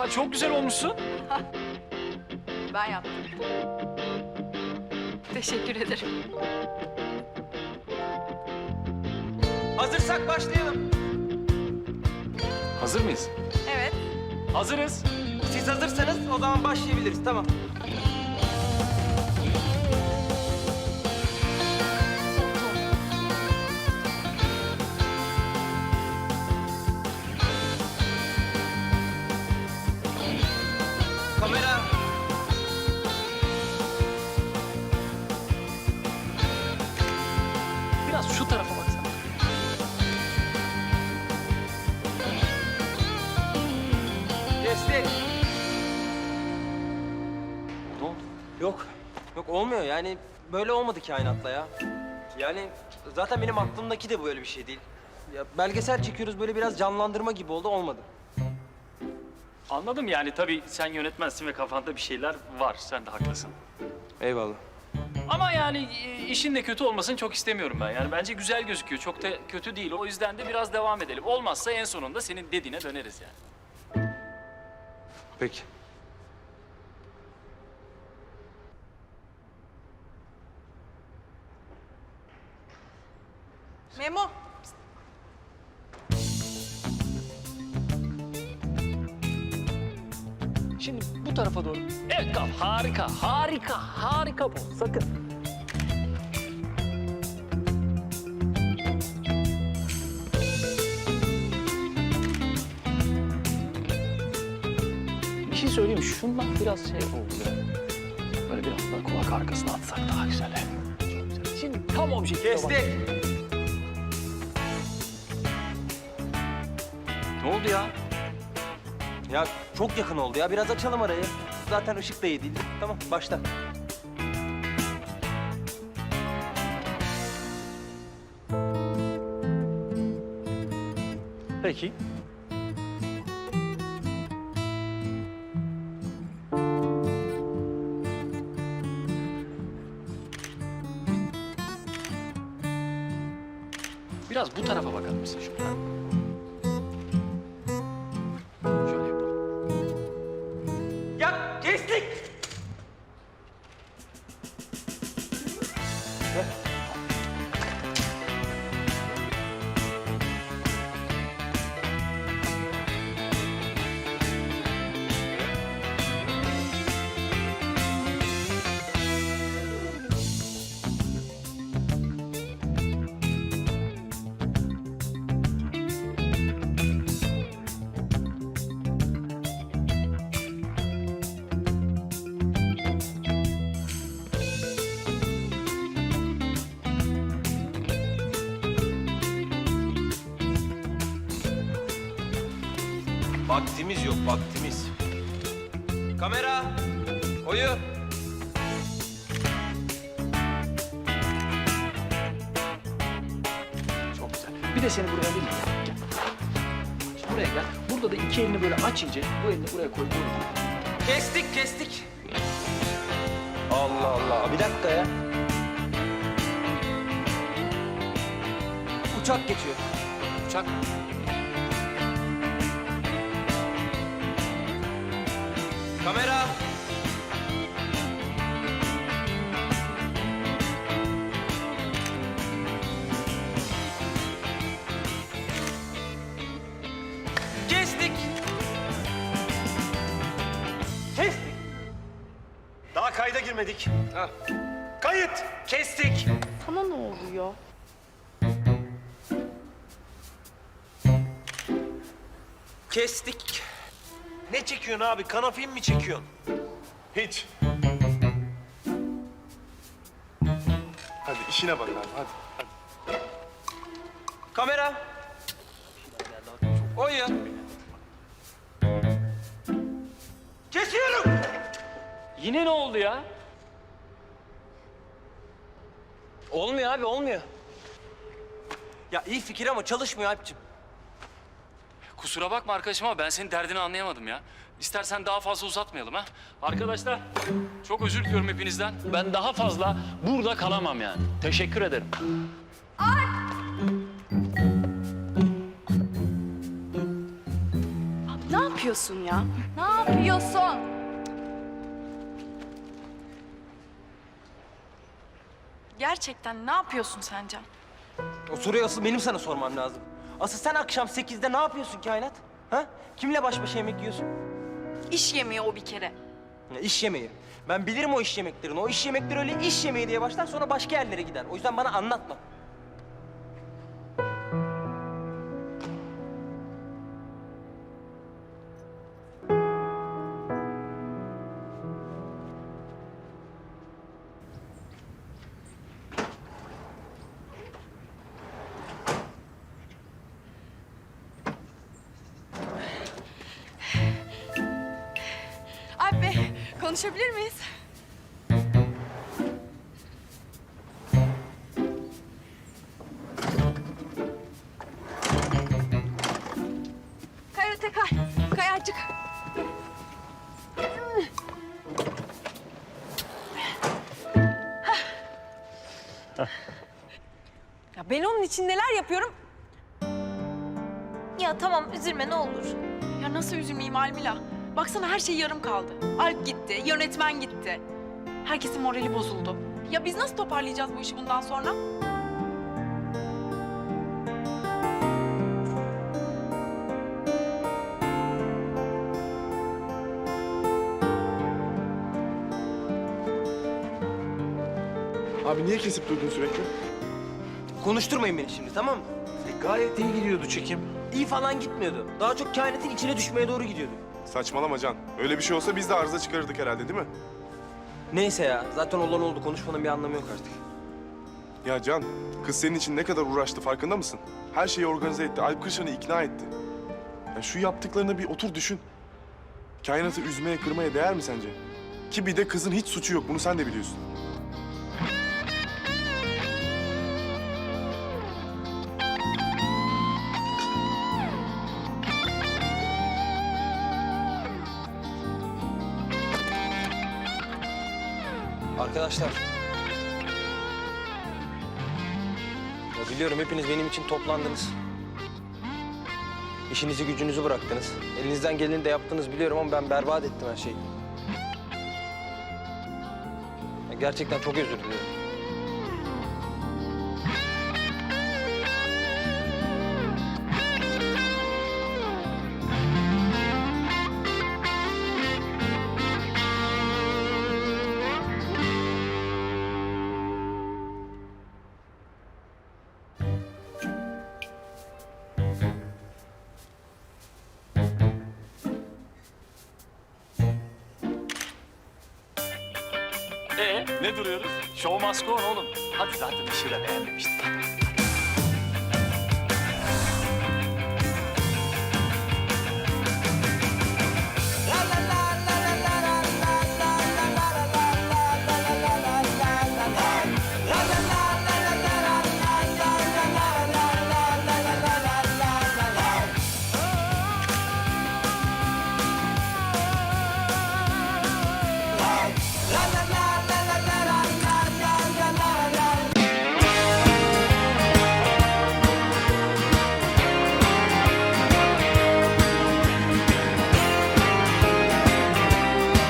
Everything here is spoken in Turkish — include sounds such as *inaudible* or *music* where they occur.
Oha çok güzel olmuşsun. *laughs* Ben yaptım. Teşekkür ederim. Hazırsak başlayalım. Hazır mıyız? Evet. Hazırız. Siz hazırsanız o zaman başlayabiliriz. Tamam. Yok. Yok olmuyor yani böyle olmadı kainatla ya. Yani zaten benim aklımdaki de böyle bir şey değil. Ya belgesel çekiyoruz böyle biraz canlandırma gibi oldu olmadı. Anladım yani tabii sen yönetmensin ve kafanda bir şeyler var. Sen de haklısın. Eyvallah. Ama yani e, işin de kötü olmasını çok istemiyorum ben. Yani bence güzel gözüküyor. Çok da kötü değil. O yüzden de biraz devam edelim. Olmazsa en sonunda senin dediğine döneriz yani. Peki. Memo. Şimdi bu tarafa doğru. Evet kal. Harika, harika, harika bu. Sakın. Bir şey söyleyeyim mi? Şundan biraz şey oldu. Böyle, böyle biraz daha kulak arkasına atsak daha güzel. Çok güzel. Şimdi tam objektife bak. Ne oldu ya? Ya çok yakın oldu ya biraz açalım arayı. Zaten ışık da iyi değil. Tamam başla. Peki. Biraz bu tarafa bakar mısın şöyle? Vaktimiz yok, vaktimiz. Kamera, oyu. Çok güzel. Bir de seni buraya alayım mı? Gel. Buraya gel. Burada da iki elini böyle aç ince. Bu elini buraya koy. Böyle. Kestik, kestik. Allah Allah, bir dakika ya. Uçak geçiyor. Uçak. Kamera. Kestik. Kestik. Daha kayda girmedik. Ha. Kayıt. Kestik. Sana ne oluyor? Kestik. Ne çekiyorsun abi? Kana film mi çekiyorsun? Hiç. Hadi işine bak abi hadi. hadi. Kamera. Oyu. Kesiyorum. Yine ne oldu ya? Olmuyor abi, olmuyor. Ya iyi fikir ama çalışmıyor Alp'ciğim. Kusura bakma arkadaşım ama ben senin derdini anlayamadım ya. İstersen daha fazla uzatmayalım ha. Arkadaşlar çok özür diliyorum hepinizden. Ben daha fazla burada kalamam yani. Teşekkür ederim. Ne yapıyorsun? ya? Ne yapıyorsun? Gerçekten ne yapıyorsun sen Can? O soruyu asıl benim sana sormam lazım. Asıl sen akşam 8'de ne yapıyorsun kainat? Ha? Kimle baş başa yemek yiyorsun? İş yemeği o bir kere. Ya iş yemeği. Ben bilirim o iş yemeklerini. O iş yemekleri öyle iş yemeği diye başlar sonra başka yerlere gider. O yüzden bana anlatma. Konuşabilir miyiz? Kay öte kay. Kay azıcık. Ya ben onun için neler yapıyorum? Ya tamam üzülme ne olur. Ya nasıl üzülmeyeyim Almila? Baksana her şey yarım kaldı. Alp gitti, yönetmen gitti. Herkesin morali bozuldu. Ya biz nasıl toparlayacağız bu işi bundan sonra? Abi niye kesip durdun sürekli? Konuşturmayın beni şimdi tamam mı? E, gayet iyi gidiyordu çekim. İyi falan gitmiyordu. Daha çok kainatın içine düşmeye doğru gidiyordu. Saçmalama Can. Öyle bir şey olsa biz de arıza çıkarırdık herhalde değil mi? Neyse ya zaten olan oldu. Konuşmanın bir anlamı yok artık. Ya Can, kız senin için ne kadar uğraştı farkında mısın? Her şeyi organize etti, Alp Kırşan'ı ikna etti. Ya şu yaptıklarını bir otur düşün. Kainatı üzmeye, kırmaya değer mi sence? Ki bir de kızın hiç suçu yok, bunu sen de biliyorsun. Arkadaşlar. Ya biliyorum hepiniz benim için toplandınız. İşinizi gücünüzü bıraktınız. Elinizden geleni de yaptınız biliyorum ama ben berbat ettim her şeyi. Ya gerçekten çok özür diliyorum. Ne duruyoruz? Show must go on oğlum. Hadi zaten da beğenmemiştik.